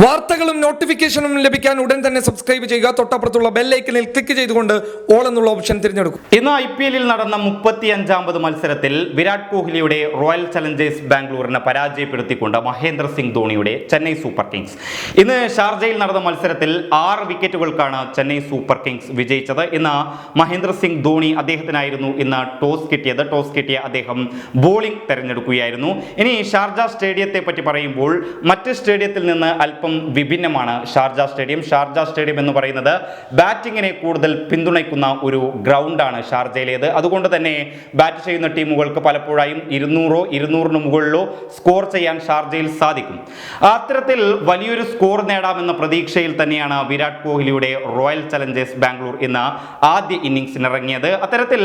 വാർത്തകളും നോട്ടിഫിക്കേഷനും ലഭിക്കാൻ ഉടൻ തന്നെ സബ്സ്ക്രൈബ് ചെയ്യുക. തൊട്ടപ്പുറത്തുള്ള ബെല്ലൈക്കനിൽ ക്ലിക്ക് ചെയ്തുകൊണ്ട് ഓൾ എന്നുള്ള ഓപ്ഷൻ തിരഞ്ഞെടുക്കും. ഇന്ന് ഐ പി എല്ലിൽ നടന്ന മുപ്പത്തി അഞ്ചാമത് മത്സരത്തിൽ വിരാട് കോഹ്ലിയുടെ റോയൽ ചലഞ്ചേഴ്സ് ബാംഗ്ലൂരിനെ പരാജയപ്പെടുത്തിക്കൊണ്ട് മഹേന്ദ്ര സിംഗ് ധോണിയുടെ ചെന്നൈ സൂപ്പർ കിങ്സ്. ഇന്ന് ഷാർജയിൽ നടന്ന മത്സരത്തിൽ ആറ് വിക്കറ്റുകൾക്കാണ് ചെന്നൈ സൂപ്പർ കിങ്സ് വിജയിച്ചത്. ഇന്ന് മഹേന്ദ്ര സിംഗ് ധോണി അദ്ദേഹത്തിനായിരുന്നു ഇന്ന് ടോസ് കിട്ടിയത്. ടോസ് കിട്ടിയ അദ്ദേഹം ബോളിംഗ് തെരഞ്ഞെടുക്കുകയായിരുന്നു. ഇനി ഷാർജ സ്റ്റേഡിയത്തെ പറ്റി പറയുമ്പോൾ മറ്റ് സ്റ്റേഡിയത്തിൽ നിന്ന് അല്പം വിഭിന്നമാണ് ഷാർജ സ്റ്റേഡിയം. ഷാർജ സ്റ്റേഡിയം എന്ന് പറയുന്നത് ബാറ്റിങ്ങിനെ കൂടുതൽ പിന്തുണയ്ക്കുന്ന ഒരു ഗ്രൗണ്ടാണ് ഷാർജയിലേത്. അതുകൊണ്ട് തന്നെ ബാറ്റ് ചെയ്യുന്ന ടീമുകൾക്ക് പലപ്പോഴായും ഇരുന്നൂറോ ഇരുന്നൂറിന് മുകളിലോ സ്കോർ ചെയ്യാൻ ഷാർജയിൽ സാധിക്കും. അത്തരത്തിൽ വലിയൊരു സ്കോർ നേടാമെന്ന പ്രതീക്ഷയിൽ തന്നെയാണ് വിരാട് കോഹ്ലിയുടെ റോയൽ ചലഞ്ചേഴ്സ് ബാംഗ്ലൂർ എന്ന ആദ്യ ഇന്നിംഗ്സിന് ഇറങ്ങിയത് അത്തരത്തിൽ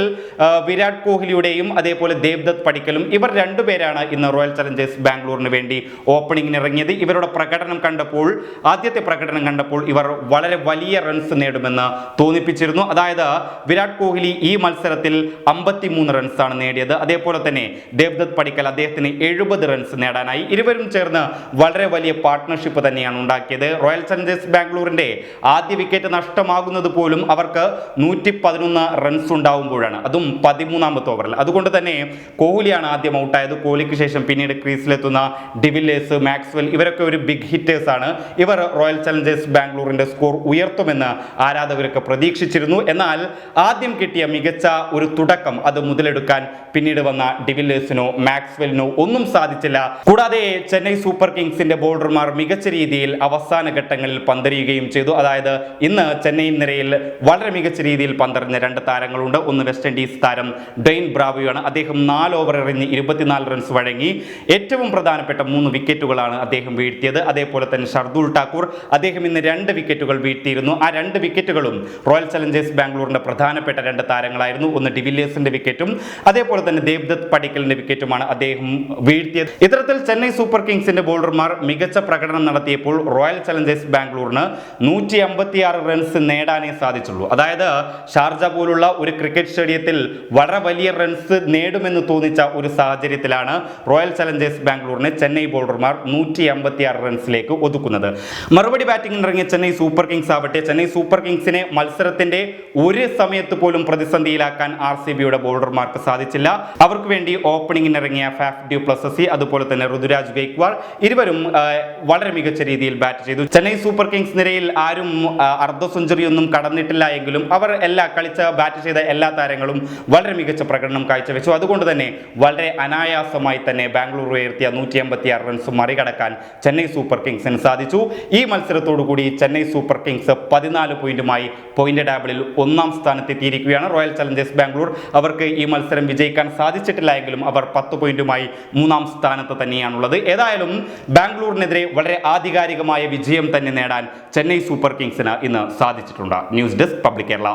വിരാട് കോഹ്ലിയുടെയും അതേപോലെ ദേവ്ദത്ത് പടിക്കലും ഇവർ രണ്ടുപേരാണ് ഇന്ന് റോയൽ ചലഞ്ചേഴ്സ് ബാംഗ്ലൂരിന് വേണ്ടി ഓപ്പണിംഗിന് ഇറങ്ങിയത്. ഇവരുടെ പ്രകടനം കണ്ടപ്പോൾ ആദ്യത്തെ പ്രകടനം കണ്ടപ്പോൾ ഇവർ വളരെ വലിയ റൺസ് നേടുമെന്ന് തോന്നിപ്പിച്ചിരുന്നു. അതായത് വിരാട് കോഹ്ലി ഈ മത്സരത്തിൽ അമ്പത്തിമൂന്ന് റൺസാണ് നേടിയത്. അതേപോലെ തന്നെ ദേവ്ദത്ത് പടിക്കൽ അദ്ദേഹത്തിന് എഴുപത് റൺസ് നേടാനായി. ഇരുവരും ചേർന്ന് വളരെ വലിയ പാർട്ട്ണർഷിപ്പ് തന്നെയാണ് ഉണ്ടാക്കിയത്. റോയൽ ചലഞ്ചേഴ്സ് ബാംഗ്ലൂരിന്റെ ആദ്യ വിക്കറ്റ് നഷ്ടമാകുന്നത് പോലും അവർക്ക് നൂറ്റി പതിനൊന്ന് റൺസ് ഉണ്ടാവുമ്പോഴാണ്. അതും പതിമൂന്നാമത്തെ ഓവറിൽ അതുകൊണ്ട് തന്നെ കോഹ്ലിയാണ് ആദ്യം ഔട്ടായത് കോഹ്ലിക്ക് ശേഷം പിന്നീട് ക്രീസിലെത്തുന്ന ഡിവില്ലേഴ്സ് മാക്സ്വെൽ ഇവരൊക്കെ ഒരു ബിഗ് ഹിറ്റേഴ്സ് ആണ് ഇവർ റോയൽ ചലഞ്ചേഴ്സ് ബാംഗ്ലൂരിന്റെ സ്കോർ ഉയർത്തുമെന്ന് ആരാധകരൊക്കെ പ്രതീക്ഷിച്ചിരുന്നു. എന്നാൽ ആദ്യം കിട്ടിയ മികച്ച ഒരു തുടക്കം അത് മുതലെടുക്കാൻ പിന്നീട് വന്ന ഡിവില്ലേഴ്സിനോ മാക്സ്വെലിനോ ഒന്നും സാധിച്ചില്ല. കൂടാതെ ചെന്നൈ സൂപ്പർ കിങ്സിന്റെ ബോളർമാർ മികച്ച രീതിയിൽ അവസാന ഘട്ടങ്ങളിൽ പന്തെറിയുകയും ചെയ്തു. അതായത് ഇന്ന് ചെന്നൈ നിരയിൽ വളരെ മികച്ച രീതിയിൽ പന്തറിഞ്ഞ രണ്ട് താരങ്ങളുണ്ട്. ഒന്ന് വെസ്റ്റ് ഇൻഡീസ് താരം ഡെയിൻ ബ്രാവോയാണ്. അദ്ദേഹം നാല് ഓവർ എറിഞ്ഞ് ഇരുപത്തിനാല് റൺസ് വഴങ്ങി. ഏറ്റവും പ്രധാനപ്പെട്ട മൂന്ന് വിക്കറ്റുകളാണ് അദ്ദേഹം വീഴ്ത്തിയത്. അതേപോലെ തന്നെ ഷർദുൽ ഠാക്കൂർ അദ്ദേഹം ഇന്ന് രണ്ട് വിക്കറ്റുകൾ വീഴ്ത്തിയിരുന്നു. ആ രണ്ട് വിക്കറ്റുകളും റോയൽ ചലഞ്ചേഴ്സ് ബാംഗ്ലൂരിന്റെ പ്രധാനപ്പെട്ട രണ്ട് താരങ്ങളായിരുന്നു. ഒന്ന് ഡിവില്ലിയേഴ്സിന്റെ വിക്കറ്റും അതേപോലെ തന്നെ ദേവ്ദത്ത് പടിക്കലിന്റെ വിക്കറ്റുമാണ് അദ്ദേഹം വീഴ്ത്തിയത്. ഇത്തരത്തിൽ ചെന്നൈ സൂപ്പർ കിങ്സിന്റെ ബോളർമാർ മികച്ച പ്രകടനം നടത്തിയപ്പോൾ റോയൽ ചലഞ്ചേഴ്സ് ബാംഗ്ലൂരിന് നൂറ്റി അമ്പത്തിയാറ് റൺസ് നേടാനേ സാധിച്ചുള്ളൂ. അതായത് ഷാർജ പോലുള്ള ഒരു ക്രിക്കറ്റ് സ്റ്റേഡിയത്തിൽ വളരെ വലിയ റൺസ് നേടുമെന്ന് തോന്നിച്ച ഒരു സാഹചര്യത്തിലാണ് റോയൽ ചലഞ്ചേഴ്സ് ബാംഗ്ലൂരിനെ ചെന്നൈ ബോളർമാർ നൂറ്റി അമ്പത്തിയാറ് റൺസിലേക്ക് ഒതുക്കുന്നത് മറുപടി ബാറ്റിംഗിന് ഇറങ്ങിയ ചെന്നൈ സൂപ്പർ കിങ്സ് ആവട്ടെ. ചെന്നൈ സൂപ്പർ കിങ്സിനെ മത്സരത്തിന്റെ ഒരു സമയത്ത് പോലും പ്രതിസന്ധിയിലാക്കാൻ ആർ സി ബിയുടെ ബോളർമാർക്ക് സാധിച്ചില്ല. അവർക്ക് വേണ്ടി ഓപ്പണിംഗിന് ഇറങ്ങിയ ഫാഫ് ഡ്യൂ പ്ലസസി അതുപോലെ തന്നെ ഋതുരാജ് ഗെയ്ക്വാൾ ഇരുവരും വളരെ മികച്ച രീതിയിൽ ബാറ്റ് ചെയ്തു. ചെന്നൈ സൂപ്പർ കിങ്സ് നിരയിൽ ആരും അർദ്ധ സെഞ്ചുറി ഒന്നും കടന്നിട്ടില്ല എങ്കിലും അവർ എല്ലാ കളിച്ച ബാറ്റ് ചെയ്ത എല്ലാ താരങ്ങളും വളരെ മികച്ച പ്രകടനം കാഴ്ചവെച്ചു. അതുകൊണ്ട് തന്നെ വളരെ അനായാസമായി തന്നെ ബാംഗ്ലൂർ ഉയർത്തിയ നൂറ്റി എൺപത്തി റൺസ് മറികടക്കാൻ ചെന്നൈ സൂപ്പർ കിങ്സിന് സാധിച്ചു. ഈ മത്സരത്തോടു കൂടി ചെന്നൈ സൂപ്പർ കിങ്സ് പതിനാല് പോയിന്റുമായി പോയിന്റ് ടേബിളിൽ ഒന്നാം സ്ഥാനത്തെത്തിയിരിക്കുകയാണ്. Royal Challengers Bangalore. അവർക്ക് ഈ മത്സരം വിജയിക്കാൻ സാധിച്ചിട്ടില്ല എങ്കിലും അവർ പത്ത് പോയിന്റുമായി മൂന്നാം സ്ഥാനത്ത് തന്നെയാണുള്ളത്. ഏതായാലും ബാംഗ്ലൂരിനെതിരെ വളരെ ആധികാരികമായ വിജയം തന്നെ നേടാൻ ചെന്നൈ സൂപ്പർ കിങ്സിന് ഇന്ന് സാധിച്ചിട്ടുണ്ട്. News desk public Kerala.